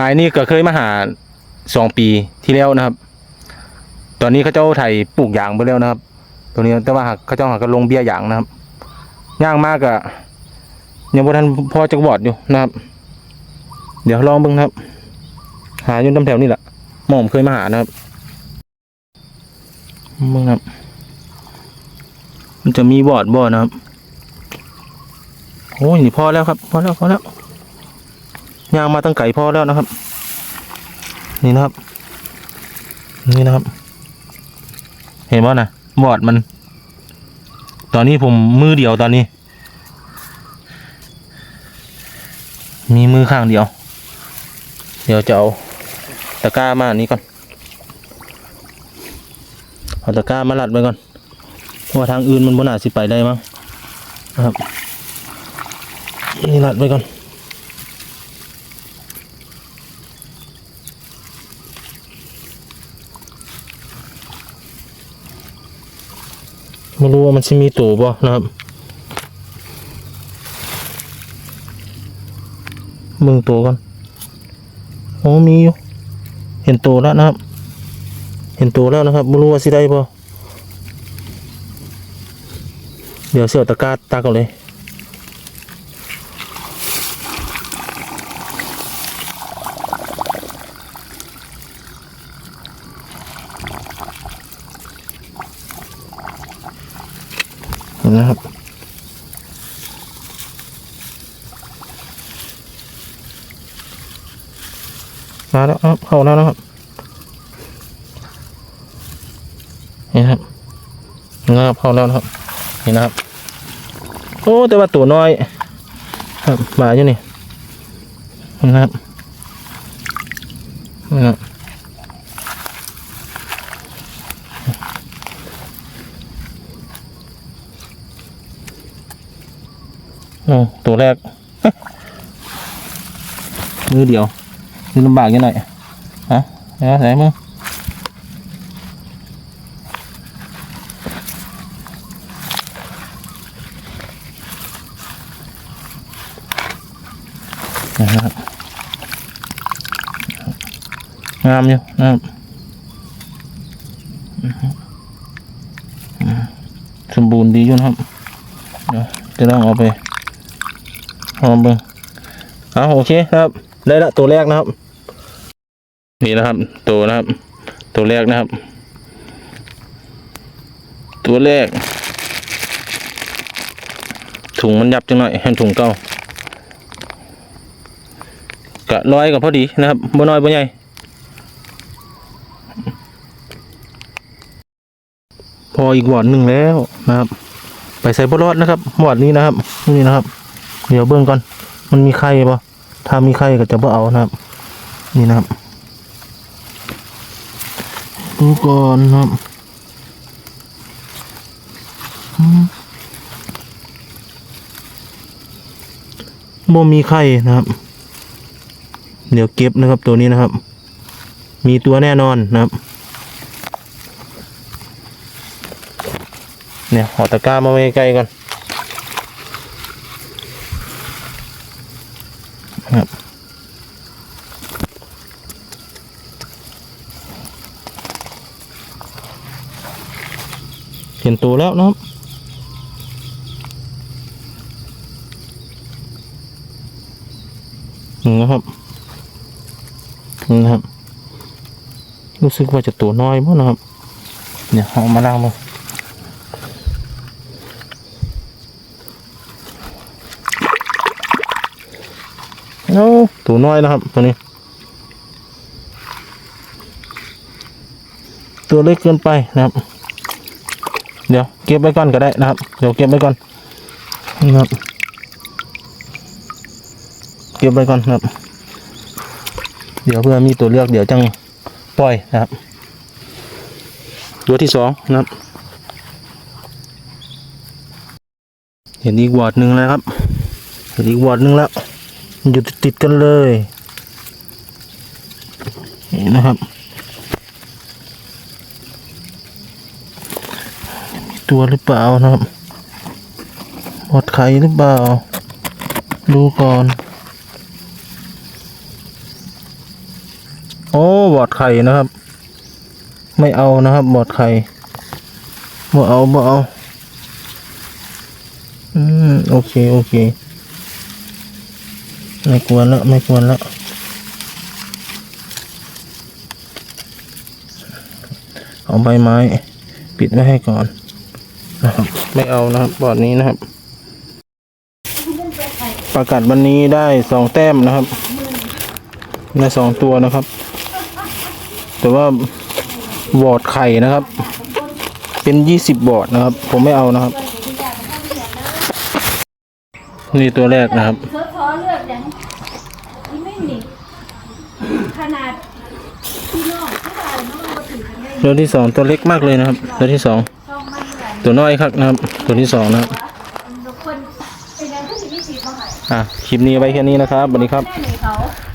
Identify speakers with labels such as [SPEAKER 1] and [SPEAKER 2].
[SPEAKER 1] ไม้นี่ก็เคยมาหาสองปีที่แล้วนะครับ ตอนนี้เขาเจ้าไถปลูกยางไปแล้วนะครับ ตัวนี้แต่ว่าเขาเจ้าหากก็ลงเบี้ยยางนะครับย่างมากอะยังบ่ทันพอจะบอดอยู่นะครับ เดี๋ยวลองเบิ่งครับ หาอยู่ตำแถวนี่แหละหม่อมเคยมาหานะครับเบิ่งครับ มันจะมีบอดบ่นะครับโอ้ยนี่พอแล้วครับ พอแล้วพอแล้ว ย่างมาตั้งไก่พอแล้วนะครับ นี่นะครับ นี่นะครับ เห็นว่านะบอดมัน ตอนนี้ผมมือเดียวตอนนี้ มีมือข้างเดียว เดี๋ยวจะเอาตะกร้ามาอันนี้ก่อนเอาตะกร้ามาลัดไว้ก่อนเพราะว่าทางอื่นมันบนอาจสิไปได้มั้งนะครับนี่ลัดไว้ก่อน ไม่รู้ว่ามันจะมีตัวบ่นะครับมึงตัวกันโอ้มีอยู่เห็นตัวแล้วนะครับ เห็นตัวแล้วนะครับไม่รู้ว่าสิได้บ่เดี๋ยวเสี่ยวตะกร้าตากันเลย นะครับ มาแล้วครับเข้าแล้วนะครับนี่นะครับนะครับเข้าแล้วนะครับนี่นะครับ โอ้แต่ว่าตัวน้อย ครับมาอยู่นี่นะครับนี่นะครับ ตัวแรก มือเดียวมือลำบากยังไงฮะแล้วไหนมึงนะครับงามอยู่นะครับสมบูรณ์ดีอยู่นะครับ เดี๋ยวจะต้องเอาไป หอมเบิ่งเอาโอเคครับ ได้ละตัวแรกนะครับ นี่นะครับ ตัวนะครับ ตัวแรกนะครับ ตัวแรก ถุงมันยับจังหน่อยให้ถุงเก่ากะร้อยกับพอดีนะครับบ่น้อยบ่ใหญ่พออีกหวอดหนึ่งแล้วนะครับ ไปใส่บรอดนะครับหวอดนี้นะครับนี่นะครับ เดี๋ยวเบื้องก่อน มันมีไข่ปะถ้ามีไข่ก็จะบ่เอานะครับ นี่นะครับดูก่อนครับอืมบ่มีไข่นะครับ เดี๋ยวเก็บนะครับตัวนี้นะครับ มีตัวแน่นอนนะครับ เนี่ยหอตะกร้ามาไว้ใกล้ก่อน ครับเห็นตัวแล้วนะครับนี่นะครับนี่นะครับ รู้สึกว่าจะตัวน้อยมั้งนะครับ เนี่ยเอามาล้างมา เอาตัวน้อยนะครับ ตัวนี้ ตัวเล็กเกินไปนะครับ เดี๋ยวเก็บไว้ก่อนก็ได้นะครับ เดี๋ยวเก็บไว้ก่อนนะครับ เก็บไว้ก่อนนะครับ เดี๋ยวเพื่อมีตัวเลือกเดี๋ยวจังปล่อยนะครับ ตัวที่สองนะครับ เห็นอีกวอร์ดหนึ่งแล้วครับเห็นอีกวอร์ดหนึ่งแล้ว อยู่ติดกันเลยนี่นะครับ มีตัวหรือเปล่านะครับหมดไข่หรือเปล่า ดูก่อนโอ้บอดไข่นะครับ ไม่เอานะครับ บอดไข่บ่เอาบ่เอา อืม โอเค โอเค ไม่ควรและไม่ควรและเอาใบไม้ ปิดไว้ให้ก่อนนะครับ ไม่เอานะครับบอดนี้นะครับ ประกาศวันนี้ได้สองแต้มนะครับได้สองตัวนะครับ แต่ว่าบอร์ดไข่นะครับ เป็นยี่สิบบอร์ดนะครับ ผมไม่เอานะครับ นี่ตัวแรกนะครับ
[SPEAKER 2] เธอขอเลือกอย่างที่ไม่มีข นาดพี่น้องผู้ชายน้องมาถือกันได้
[SPEAKER 1] ตัวที่สองตัวเล็กมากเลยนะครับ ตัวที่สอง
[SPEAKER 2] ช่องมันใหญ่
[SPEAKER 1] ตัวน้อยครับนะครับ ตัวที่สองนะครับ
[SPEAKER 2] ทุกคนเป็นอย่างที่มีสีเท่าไหร่
[SPEAKER 1] อะคลิปนี้ไว้แค่นี้นะครับสวัสดีครับ
[SPEAKER 2] แม่